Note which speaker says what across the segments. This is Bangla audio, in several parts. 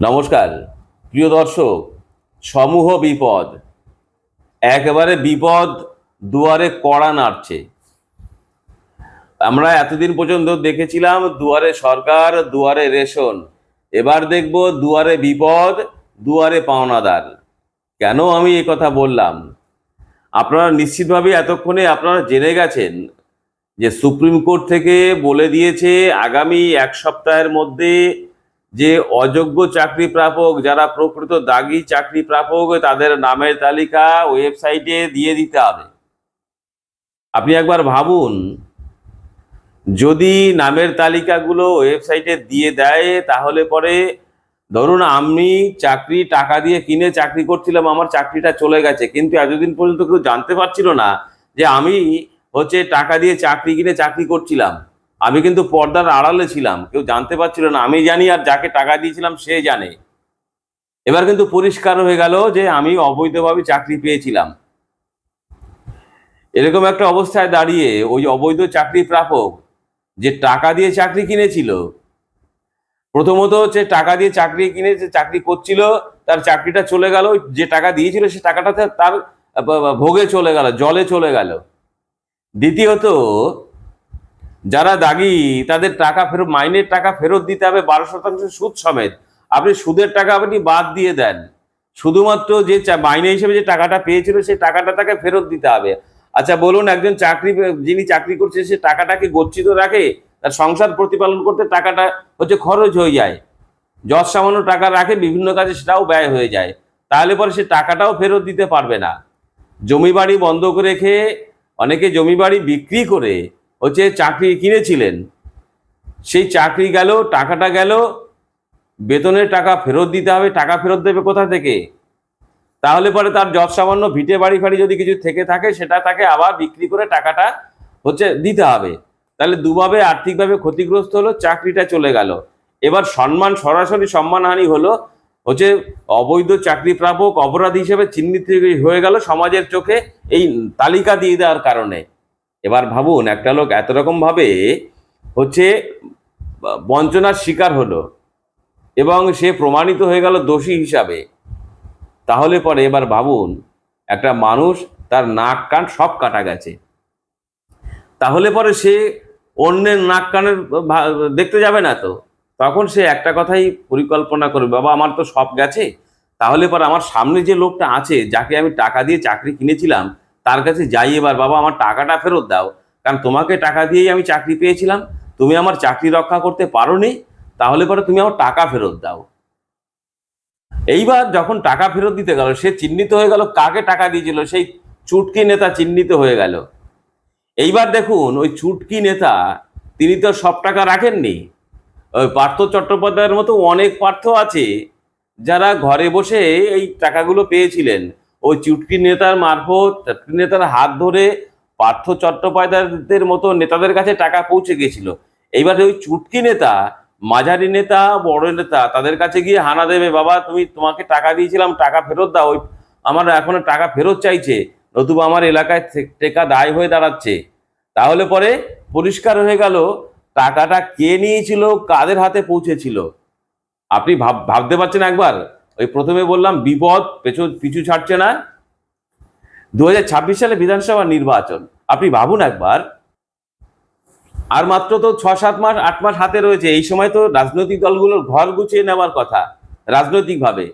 Speaker 1: নমস্কার। প্রিয় দর্শক, সমূহ বিপদ। একেবারে বিপদ দুয়ারে কড়া নাড়ছে। আমরা এতদিন পর্যন্ত দেখেছিলাম দুয়ারে সরকার, দুয়ারে রেশন। এবার দেখব দুয়ারে বিপদ, দুয়ারে পাওনাদার। কেন আমি এ কথা বললাম? আপনারা নিশ্চিতভাবে এতক্ষণে আপনারা জেনে গেছেন যে সুপ্রিম কোর্ট থেকে বলে দিয়েছে, আগামী এক সপ্তাহের মধ্যে যে অযোগ্য চাকরি প্রাপক, যারা প্রকৃত দাগি চাকরি প্রাপক, তাদের নামের তালিকা ওয়েবসাইটে দিয়ে দিতে হবে। আপনি একবার ভাবুন, যদি নামের তালিকাগুলো ওয়েবসাইটে দিয়ে দেয়, তাহলে পরে ধরুন আমি চাকরি, টাকা দিয়ে কিনে চাকরি করছিলাম, আমার চাকরিটা চলে গেছে। কিন্তু এতদিন পর্যন্ত কেউ জানতে পারছিল না যে আমি হচ্ছে টাকা দিয়ে চাকরি কিনে চাকরি করছিলাম। আমি কিন্তু পর্দার আড়ালে ছিলাম, কেউ জানতে পারছিল না, আমি জানি আর যাকে টাকা দিয়েছিলাম সে জানে। এবার কিন্তু পরিষ্কার হয়ে গেল যে আমি অবৈধভাবে চাকরি পেয়েছিলাম। এরকম একটা অবস্থায় দাঁড়িয়ে ওই অবৈধ চাকরি প্রাপক যে টাকা দিয়ে চাকরি কিনেছিল, প্রথমত হচ্ছে টাকা দিয়ে চাকরি কিনে, যে চাকরি করছিল, তার চাকরিটা চলে গেল, যে টাকা দিয়েছিল সে টাকাটা তার ভোগে চলে গেল, জলে চলে গেল। দ্বিতীয়ত যারা দাগি, তাদের টাকা ফেরত, মাইনের টাকা ফেরত দিতে হবে বারো শতাংশ সুদ সমেত। আপনি সুদের টাকা আপনি বাদ দিয়ে দেন। শুধুমাত্র যে মাইনে হিসেবে যে টাকাটা পেয়েছিল, সেই টাকাটা তাকে ফেরত দিতে হবে। আচ্ছা বলুন, একজন চাকরি, যিনি চাকরি করছে, সে টাকাটাকে গচ্ছিত রাখে? তার সংসার প্রতিপালন করতে টাকাটা হচ্ছে খরচ হয়ে যায়। যত সামান্য টাকা রাখে, বিভিন্ন কাজে সেটাও ব্যয় হয়ে যায়। তাহলে পরে সে টাকাটাও ফেরত দিতে পারবে না। জমি বাড়ি বন্ধ করে রেখে, অনেকে জমি বাড়ি বিক্রি করে হচ্ছে চাকরি কিনেছিলেন, সেই চাকরি গেল, টাকাটা গেল, বেতনের টাকা ফেরত দিতে হবে, টাকা ফেরত দেবে কোথা থেকে? তাহলে পরে তার যত সামান্য ভিটে বাড়ি ফাড়ি যদি কিছু থেকে থাকে, সেটা তাকে আবার বিক্রি করে টাকাটা হচ্ছে দিতে হবে। তাহলে দুভাবে আর্থিকভাবে ক্ষতিগ্রস্ত হলো, চাকরিটা চলে গেল। এবার সম্মান, সরাসরি সম্মানহানি হলো, হচ্ছে অবৈধ চাকরি প্রাপক, অপরাধ হিসেবে চিহ্নিত হয়ে গেল সমাজের চোখে এই তালিকা দিয়ে দেওয়ার কারণে। এবার ভাবুন, একটা লোক এত রকম ভাবে হচ্ছে বঞ্চনার শিকার হলো এবং সে প্রমাণিত হয়ে গেল দোষী হিসাবে। তাহলে পরে এবার ভাবুন, একটা মানুষ তার নাক কান সব কাটা গেছে। তাহলে পরে সে অন্যের নাক কানের দেখতে যাবে না তো। তখন সে একটা কথাই পরিকল্পনা করবে, বাবা, আমার তো সব গেছে। তাহলে পরে আমার সামনে যে লোকটা আছে, যাকে আমি টাকা দিয়ে চাকরি কিনেছিলাম তার কাছে যাই এবার, বাবা, আমার টাকাটা ফেরত দাও। কারণ তোমাকে টাকা দিয়েই আমি চাকরি পেয়েছিলাম। তুমি আমার চাকরি রক্ষা করতে পারোনি, তাহলে পরে তুমি আমার টাকা ফেরত দাও। এইবার যখন টাকা ফেরত দিতে গেল, সে চিহ্নিত হয়ে গেল, কাকে টাকা দিয়েছিল? সেই চুটকি নেতা চিহ্নিত হয়ে গেল। এইবার দেখুন, ওই চুটকি নেতা, তিনি তো সব টাকা রাখেননি। ওই পার্থ চট্টোপাধ্যায়ের মতো অনেক পার্থ আছে, যারা ঘরে বসে এই টাকাগুলো পেয়েছিলেন। ওই চুটকি নেতার মারফত, চুটকি নেতার হাত ধরে পার্থ চট্টোপাধ্যায়দের মতো নেতাদের কাছে টাকা পৌঁছে গেছিল এইবার ওই চুটকি নেতা, মাঝারি নেতা, বড় নেতা, তাদের কাছে গিয়ে হানা দেবে, বাবা, তুমি তোমাকে টাকা দিয়েছিলাম, টাকা ফেরত দাও, ওই আমার এখন টাকা ফেরত চাইছে, নতুবা আমার এলাকায় টেকা দায় হয়ে দাঁড়াচ্ছে। তাহলে পরে পরিষ্কার হয়ে গেল, টাকাটা কে নিয়েছিল, কাদের হাতে পৌঁছেছিল। আপনি ভাব, ভাবতে পারছেন একবার? ওই প্রথমে বললাম বিপদ পেছু পিছু ছাড়ছে না। দু হাজার ছাব্বিশ সালে বিধানসভা নির্বাচন। আপনি ভাবুন একবার, আর মাত্র তো ছ সাত মাস, আট মাস হাতে রয়েছে। এই সময় তো রাজনৈতিক দলগুলোর ঘর গুছিয়ে নেওয়ার কথা, রাজনৈতিকভাবে।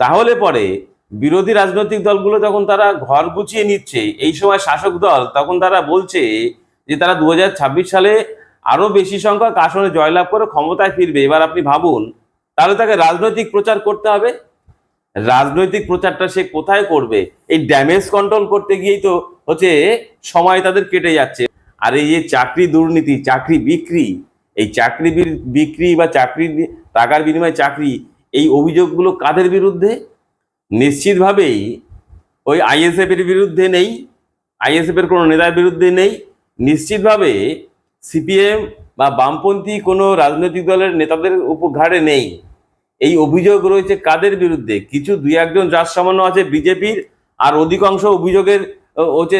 Speaker 1: তাহলে পরে বিরোধী রাজনৈতিক দলগুলো যখন তারা ঘর গুছিয়ে নিচ্ছে, এই সময় শাসক দল তখন তারা বলছে যে তারা দু হাজার ছাব্বিশ সালে আরও বেশি সংখ্যক আসনে জয়লাভ করে ক্ষমতায় ফিরবে। এবার আপনি ভাবুন তাহলে তাকে রাজনৈতিক প্রচার করতে হবে। রাজনৈতিক প্রচারটা সে কোথায় করবে? এই ড্যামেজ কন্ট্রোল করতে গিয়েই তো হচ্ছে সময় তাদের কেটে যাচ্ছে। আর এই যে চাকরি দুর্নীতি, চাকরি বিক্রি, এই চাকরি বিক্রি বা চাকরি টাকার বিনিময়ে চাকরি, এই অভিযোগগুলো কাদের বিরুদ্ধে? নিশ্চিতভাবেই ওই আইএসএফ এর বিরুদ্ধে নেই আইএসএফ এর কোনো নেতার বিরুদ্ধে নেই। নিশ্চিতভাবে সিপিএম বা বামপন্থী কোনো রাজনৈতিক দলের নেতাদের উপর ঘাড়ে নেই। এই অভিযোগ রয়েছে কাদের বিরুদ্ধে? কিছু দুই একজন যার সামান্য আছে বিজেপির, আর অধিকাংশ অভিযোগের হচ্ছে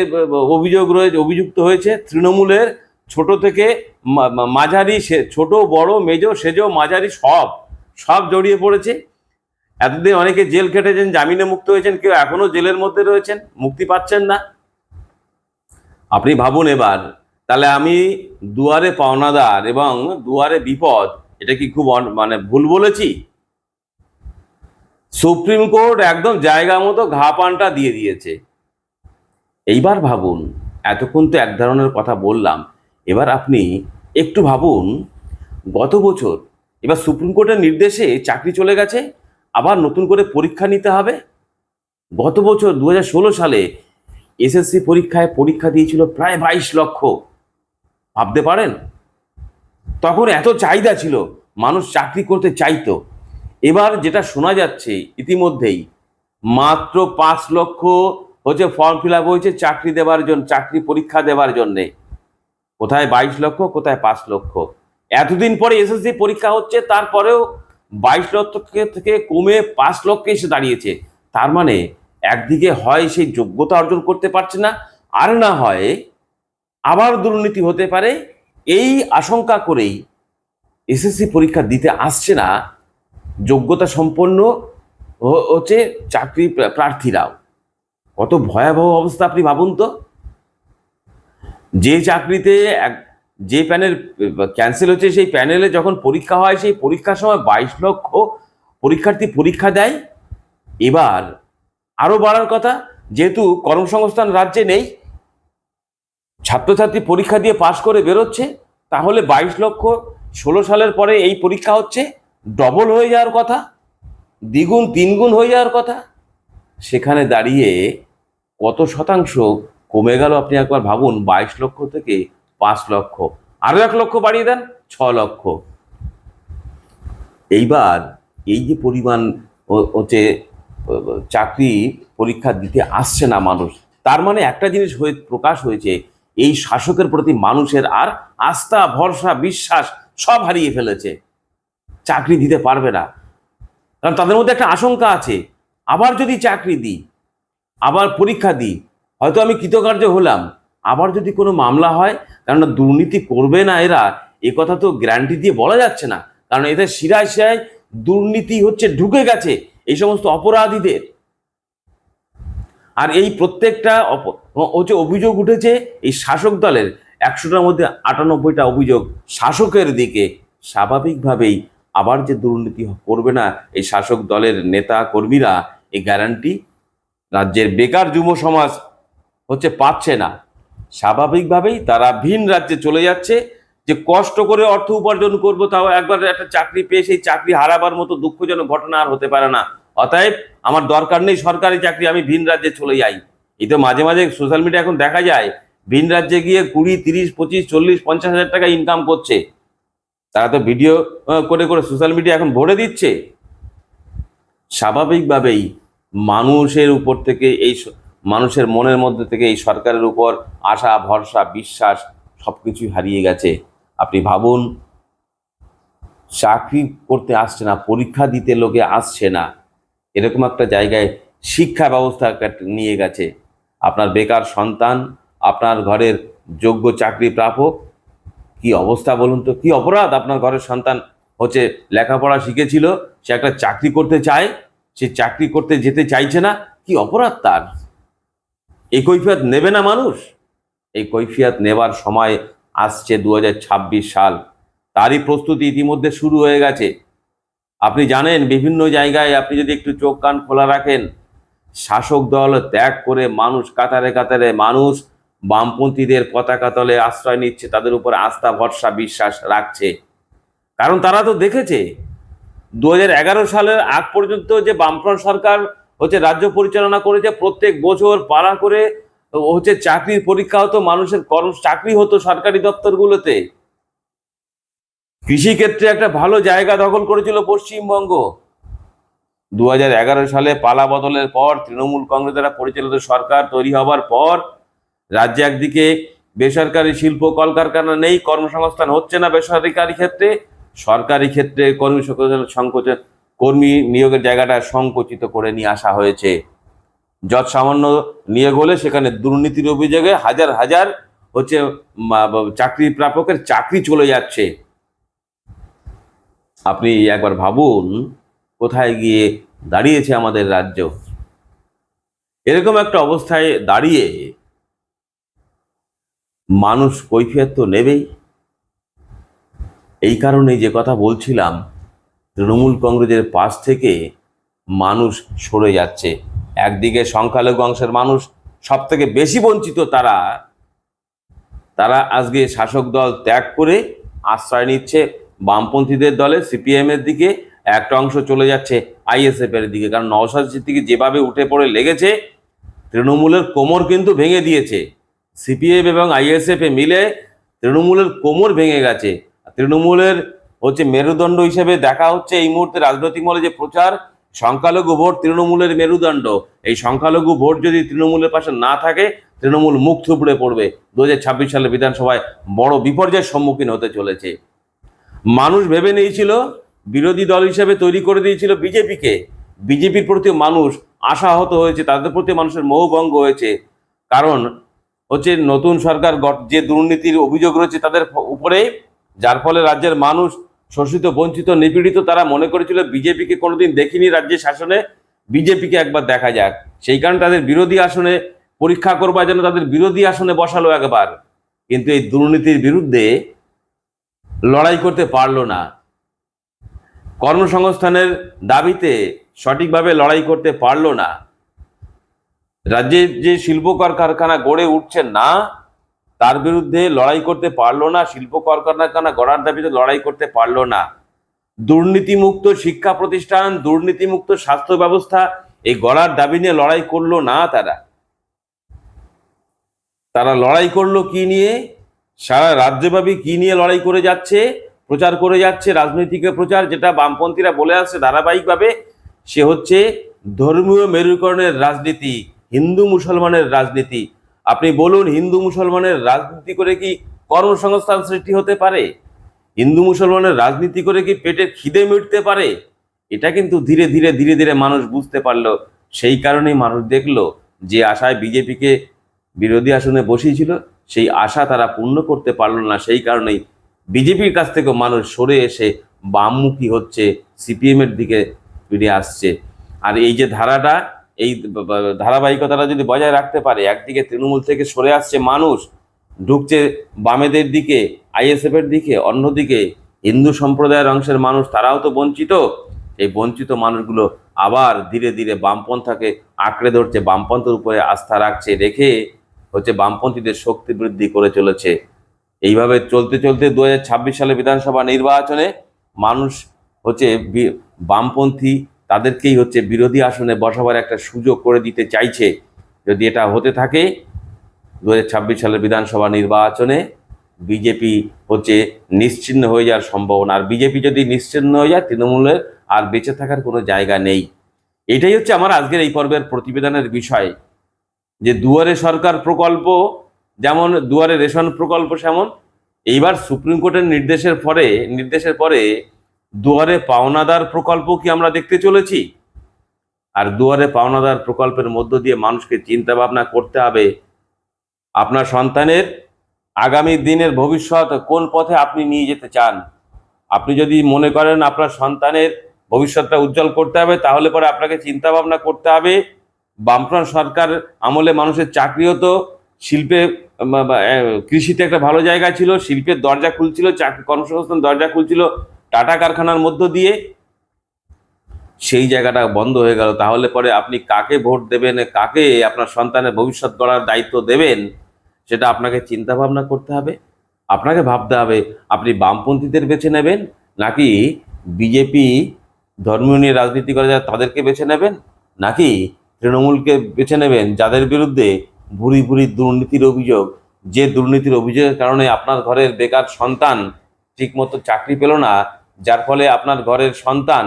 Speaker 1: অভিযোগ রয়েছে, অভিযুক্ত হয়েছে তৃণমূলের ছোট থেকে মাঝারি সে, ছোট, বড়, মেজো, সেজো, মাঝারি সব সব জড়িয়ে পড়েছে। এতদিন অনেকে জেল খেটেছেন, জামিনে মুক্ত হয়েছেন, কেউ এখনও জেলের মধ্যে রয়েছেন, মুক্তি পাচ্ছেন না। আপনি ভাবুন এবার, তাহলে আমি দুয়ারে পাওনাদার এবং দুয়ারে বিপদ, এটা কি খুব মানে ভুল বলেছি? সুপ্রিম কোর্ট একদম জায়গা মতো ঘা পানটা দিয়ে দিয়েছে। এইবার ভাবুন, এতক্ষণ তো এক ধরনের কথা বললাম, এবার আপনি একটু ভাবুন, গত বছর এবার সুপ্রিম কোর্টের নির্দেশে চাকরি চলে গেছে, আবার নতুন করে পরীক্ষা নিতে হবে? গত বছর দু হাজার ষোলো সালে এসএসসি পরীক্ষায় পরীক্ষা দিয়েছিল প্রায় বাইশ লক্ষ। ভাবতে পারেন? তখন এত চাহিদা ছিল, মানুষ চাকরি করতে চাইতো। এবার যেটা শোনা যাচ্ছে ইতিমধ্যেই, মাত্র পাঁচ লক্ষ হচ্ছে ফর্ম ফিল আপ হয়েছে চাকরি দেওয়ার জন্য চাকরি পরীক্ষা দেওয়ার জন্যে। কোথায় বাইশ লক্ষ, কোথায় পাঁচ লক্ষ? এতদিন পরে এসএসসি পরীক্ষা হচ্ছে, তারপরেও বাইশ লক্ষ থেকে- কমে পাঁচ লক্ষে এসে দাঁড়িয়েছে। তার মানে একদিকে হয় সেই যোগ্যতা অর্জন করতে পারছে না, আর না হয় আবার দুর্নীতি হতে পারে। এই আশঙ্কা করেই এসএসসি পরীক্ষা দিতে আসছে না। যোগ্যতা সম্পন্ন হচ্ছে চাকরি প্রার্থীরাও। কত ভয়াবহ অবস্থা আপনি ভাবুন তো। যে চাকরিতে এক যে প্যানেল, ক্যান্সেল হচ্ছে সেই প্যানেলে যখন পরীক্ষা হয়, সেই পরীক্ষার সময় বাইশ লক্ষ পরীক্ষার্থী পরীক্ষা দেয়। এবার আরও বাড়ার কথা, যেহেতু কর্মসংস্থান রাজ্যে নেই, ছাত্রছাত্রী পরীক্ষা দিয়ে পাশ করে বেরোচ্ছে, তাহলে বাইশ লক্ষ ষোলো সালের পরে এই পরীক্ষা হচ্ছে। ডবল হয়ে যাওয়ার কথা, দ্বিগুণ, তিনগুণ হয়ে যাওয়ার কথা, সেখানে দাঁড়িয়ে কত শতাংশ কমে গেল আপনি একবার ভাবুন, বাইশ লক্ষ থেকে পাঁচ লক্ষ আরও এক লক্ষ বাড়িয়ে দেন, ছ লক্ষ। এইবার এই যে পরিমাণ হচ্ছে চাকরি পরীক্ষা দিতে আসছে না মানুষ, তার মানে একটা জিনিস হয়ে, প্রকাশ হয়েছে, এই শাসকের প্রতি মানুষের আর আস্থা, ভরসা, বিশ্বাস সব হারিয়ে ফেলেছে। চাকরি দিতে পারবে না। কারণ তাদের মধ্যে একটা আশঙ্কা আছে, আবার যদি চাকরি দিই, আবার পরীক্ষা দিই, হয়তো আমি কৃতকার্য হলাম, আবার যদি কোনো মামলা হয়, কেননা দুর্নীতি করবে না এরা, এ কথা তো গ্যারান্টি দিয়ে বলা যাচ্ছে না। কারণ এদের শিরায় শিরায় দুর্নীতি হচ্ছে ঢুকে গেছে, এই সমস্ত অপরাধীদের। আর এই প্রত্যেকটা হচ্ছে অভিযোগ উঠেছে, এই শাসক দলের একশোটার মধ্যে আটানব্বইটা অভিযোগ শাসকের দিকে স্বাভাবিকভাবেই আবার যে দুর্নীতি করবে না এই শাসক দলের নেতা কর্মীরা, এই গ্যারান্টি রাজ্যের বেকার যুব সমাজ হচ্ছে পাচ্ছে না। স্বাভাবিকভাবেই তারা ভিন রাজ্যে চলে যাচ্ছে, যে কষ্ট করে অর্থ উপার্জন করব তাও একবার একটা চাকরি পেয়ে সেই চাকরি হারাবার মতো দুঃখজনক ঘটনা আর হতে পারে না। অতএব আমার দরকার নেই সরকারি চাকরি, আমি ভিন রাজ্যে চলে যাই। এই তো মাঝে মাঝে সোশ্যাল মিডিয়া এখন দেখা যায়, ভিন রাজ্যে গিয়ে কুড়ি, তিরিশ, পঁচিশ, চল্লিশ, পঞ্চাশ হাজার টাকা ইনকাম করছে। তারা তো ভিডিও করে করে সোশ্যাল মিডিয়া এখন ভরে দিচ্ছে। স্বাভাবিকভাবেই মানুষের উপর থেকে এই মানুষের মনের মধ্যে থেকে এই সরকারের উপর আশা, ভরসা, বিশ্বাস সব কিছুই হারিয়ে গেছে। আপনি ভাবুন, চাকরি করতে আসছে না, পরীক্ষা দিতে লোকে আসছে না। এরকম একটা জায়গায় শিক্ষা ব্যবস্থা নিয়ে গেছে। আপনার বেকার সন্তান, আপনার ঘরের যোগ্য চাকরি প্রাপক কি অবস্থা বলুন তো? কি অপরাধ? আপনার ঘরের সন্তান হচ্ছে লেখাপড়া শিখেছিল, সে একটা চাকরি করতে চায়, সে চাকরি করতে যেতে চাইছে না, কি অপরাধ তার? এই কৈফিয়াত নেবে না মানুষ? এই কৈফিয়াত নেবার সময় আসছে দু হাজার ছাব্বিশ সাল। তারই প্রস্তুতি ইতিমধ্যে শুরু হয়ে গেছে। আপনি জানেন, বিভিন্ন জায়গায় আপনি যদি একটু চোখ কান খোলা রাখেন, শাসক দল ত্যাগ করে মানুষ কাতারে কাতারে মানুষ বামপন্থীদের পতাকা তলে আশ্রয় নিচ্ছে, তাদের উপর আস্থা, ভরসা, বিশ্বাস রাখছে। কারণ তারা তো দেখেছে দু হাজার এগারো সালের আগ পর্যন্ত যে বামফ্রন্ট সরকার হচ্ছে রাজ্য পরিচালনা করেছে, প্রত্যেক বছর পাড়া করে হচ্ছে চাকরির পরীক্ষা হতো, মানুষের কর্ম, চাকরি হতো সরকারি দপ্তরগুলোতে। কৃষিক্ষেত্রে একটা ভালো জায়গা দখল করেছিল পশ্চিমবঙ্গ। দু হাজার এগারো সালে পালা বদলের পর তৃণমূল কংগ্রেস দ্বারা পরিচালিত সরকার তৈরি হবার পর রাজ্যে একদিকে বেসরকারি শিল্প, কলকারখানা নেই, কর্মসংস্থান হচ্ছে না বেসরকারি ক্ষেত্রে। সরকারি ক্ষেত্রে কর্মী সংকোচন- কর্মী নিয়োগের জায়গাটা সংকুচিত করে নিয়ে আসা হয়েছে। যত সামান্য নিয়োগ হলে সেখানে দুর্নীতির অভিযোগে হাজার হাজার হচ্ছে চাকরি প্রাপকের চাকরি চলে যাচ্ছে। আপনি একবার ভাবুন, কোথায় গিয়ে দাঁড়িয়েছে আমাদের রাজ্য? এরকম একটা অবস্থায় দাঁড়িয়ে মানুষ কৈফিয়ত তো নেবেই। এই কারণে যে কথা বলছিলাম, তৃণমূল কংগ্রেসের পাশ থেকে মানুষ সরে যাচ্ছে। একদিকে সংখ্যালঘু অংশের মানুষ সব থেকে বেশি বঞ্চিত তারা তারা আজকে শাসক দল ত্যাগ করে আশ্রয় নিচ্ছে, বামপন্থীদের দলে সিপিএম এর দিকে একটা অংশ চলে যাচ্ছে আইএসএফ এর দিকে। কারণ নওশাদ সিদ্দিকি যেভাবে উঠে পড়ে লেগেছে, তৃণমূলের কোমর কিন্তু ভেঙে দিয়েছে। সিপিএম এবং আইএসএফ এ মিলে তৃণমূলের কোমর ভেঙে গেছে। তৃণমূলের হচ্ছে মেরুদণ্ড হিসেবে দেখা হচ্ছে এই মুহূর্তে রাজনৈতিক মহলে যে প্রচার, সংখ্যালঘু ভোট তৃণমূলের মেরুদণ্ড। এই সংখ্যালঘু ভোট যদি তৃণমূলের পাশে না থাকে, তৃণমূল মুখ থুবড়ে পড়বে। দু হাজার ছাব্বিশ সালে বিধানসভায় বড় বিপর্যয়ের সম্মুখীন হতে চলেছে। মানুষ ভেবে নিয়েছিল, বিরোধী দল হিসেবে তৈরি করে দিয়েছিল বিজেপিকে। বিজেপির প্রতি মানুষ আশাহত হয়েছে, তাদের প্রতি মানুষের মোহভঙ্গ হয়েছে। কারণ হচ্ছে নতুন সরকার যে দুর্নীতির অভিযোগ রয়েছে তাদের উপরে, যার ফলে রাজ্যের মানুষ শোষিত, বঞ্চিত, নিপীড়িত তারা মনে করেছিল বিজেপিকে কোনোদিন দেখিনি রাজ্যের শাসনে, বিজেপিকে একবার দেখা যাক। সেই কারণে তাদের বিরোধী আসনে পরীক্ষা করবার জন্য তাদের বিরোধী আসনে বসালো একবার। কিন্তু এই দুর্নীতির বিরুদ্ধে লড়াই করতে পারল না। কর্মসংস্থানের দাবিতে সঠিকভাবে লড়াই করতে পারল না। রাজ্যে যে শিল্প কারখানা গড়ে উঠছে না, তার বিরুদ্ধে লড়াই করতে পারল না শিল্প কারখানা গড়ার দাবিতে লড়াই করতে পারল না। দুর্নীতিমুক্ত শিক্ষা প্রতিষ্ঠান, দুর্নীতিমুক্ত স্বাস্থ্য ব্যবস্থা, এই গড়ার দাবি নিয়ে লড়াই করল না তারা। তারা লড়াই করল কি নিয়ে? সারা রাজ্যব্যাপী কি নিয়ে লড়াই করে যাচ্ছে? প্রচার করে যাচ্ছে রাজনৈতিক প্রচার, যেটা বামপন্থীরা বলে আসছে ধারাবাহিকভাবে। সে হচ্ছে ধর্মীয় মেরুকরণের রাজনীতি। হিন্দু মুসলমানের রাজনীতি। আপনি বলুন, হিন্দু মুসলমানের রাজনীতি করে কি কর্মসংস্থান সৃষ্টি হতে পারে? হিন্দু মুসলমানের রাজনীতি করে কি পেটের খিদে মিটতে পারে? এটা কিন্তু ধীরে ধীরে ধীরে ধীরে মানুষ বুঝতে পারল। সেই কারণেই মানুষ দেখল যে আশায় বিজেপিকে বিরোধী আসনে বসিয়েছিল, সেই আশা তারা পূর্ণ করতে পারল না। সেই কারণেই বিজেপির কাছ থেকে মানুষ সরে এসে বামমুখী হচ্ছে, সিপিএমের দিকে ফিরে আসছে। আর এই যে ধারাটা এই ধারাবাহিকতাটা যদি বজায় রাখতে পারে, একদিকে তৃণমূল থেকে সরে আসছে মানুষ, ঢুকছে বামেদের দিকে, আইএসএফ এর দিকে, অন্যদিকে হিন্দু সম্প্রদায়ের অংশের মানুষ, তারাও তো বঞ্চিত। এই বঞ্চিত মানুষগুলো আবার ধীরে ধীরে বামপন্থাকে আঁকড়ে ধরছে, বামপন্থের উপরে আস্থা রাখছে, রেখে হচ্ছে বামপন্থীদের শক্তি বৃদ্ধি করে চলেছে। এইভাবে চলতে চলতে দু হাজার ছাব্বিশ সালে বিধানসভা নির্বাচনে মানুষ হচ্ছে বামপন্থী তাদেরকেই হচ্ছে বিরোধী আসনে বসাবার একটা সুযোগ করে দিতে চাইছে। যদি এটা হতে থাকে দু হাজার ছাব্বিশ সালের বিধানসভা নির্বাচনে বিজেপি হচ্ছে নিশ্চিহ্ন হয়ে যাওয়ার সম্ভাবনা। আর বিজেপি যদি নিশ্চিহ্ন হয়ে যায়, তৃণমূলের আর বেঁচে থাকার কোনো জায়গা নেই। এটাই হচ্ছে আমার আজকের এই পর্বের প্রতিবেদনের বিষয়। যে দুয়ারে সরকার প্রকল্প যেমন, দুয়ারে রেশন প্রকল্প সেমন, এইবার সুপ্রিম কোর্টের নির্দেশের পরে নির্দেশের পরে দুয়ারে পাওনাদার প্রকল্প কি আমরা দেখতে চলেছি? আর দুয়ারে পাওনাদার প্রকল্পের মধ্য দিয়ে মানুষকে চিন্তা ভাবনা করতে হবে, আপনার সন্তানের আগামী দিনের ভবিষ্যৎ কোন পথে আপনি নিয়ে যেতে চান? আপনি যদি মনে করেন আপনার সন্তানের ভবিষ্যৎটা উজ্জ্বল করতে হবে, তাহলে পরে আপনাকে চিন্তা ভাবনা করতে হবে, বামফ্রন্ট সরকার আমলে মানুষের চাকরি হতো শিল্পে কৃষিতে একটা ভালো জায়গা ছিল, শিল্পের দরজা খুলছিল, চাকরি কর্মসংস্থান দরজা খুলছিল টাটা কারখানার মধ্য দিয়ে সেই জায়গাটা বন্ধ হয়ে গেল। তাহলে পরে আপনি কাকে ভোট দেবেন, কাকে আপনার সন্তানের ভবিষ্যৎ গড়ার দায়িত্ব দেবেন, সেটা আপনাকে চিন্তা ভাবনা করতে হবে, আপনাকে ভাবতে হবে, আপনি বামপন্থীদের বেছে নেবেন নাকি বিজেপি ধর্মীয় নিয়ে রাজনীতি করে যারা তাদেরকে বেছে নেবেন, নাকি তৃণমূলকে বেছে নেবেন, যাদের বিরুদ্ধে ভুরি ভুরি দুর্নীতির অভিযোগ, যে দুর্নীতির অভিযোগের কারণে আপনার ঘরের বেকার সন্তান ঠিকমতো চাকরি পেল না যার ফলে আপনার ঘরের সন্তান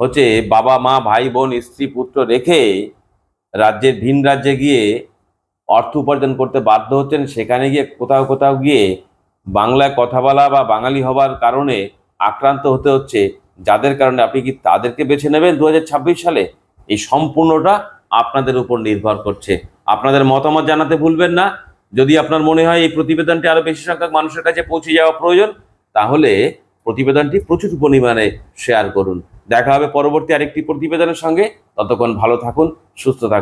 Speaker 1: হচ্ছে বাবা, মা, ভাই, বোন, স্ত্রী, পুত্র রেখে রাজ্যের ভিন রাজ্যে গিয়ে অর্থ উপার্জন করতে বাধ্য হচ্ছেন। সেখানে গিয়ে কোথাও কোথাও গিয়ে বাংলায় কথা বলা বা বাঙালি হবার কারণে আক্রান্ত হতে হচ্ছে। যাদের কারণে আপনি কি তাদেরকে বেছে নেবেন দু হাজার ছাব্বিশ সালে? এই সম্পূর্ণটা আপনাদের উপর নির্ভর করছে। আপনাদের মতামত জানাতে ভুলবেন না। যদি আপনার মনে হয় এই প্রতিবেদনটি আরও বেশি সংখ্যক মানুষের কাছে পৌঁছে যাওয়া প্রয়োজন, তাহলে প্রতিবেদনটি প্রচুর পরিমাণে শেয়ার করুন। দেখা হবে পরবর্তী আরেকটি প্রতিবেদনের সঙ্গে। ততক্ষণ ভালো থাকুন, সুস্থ থাকুন।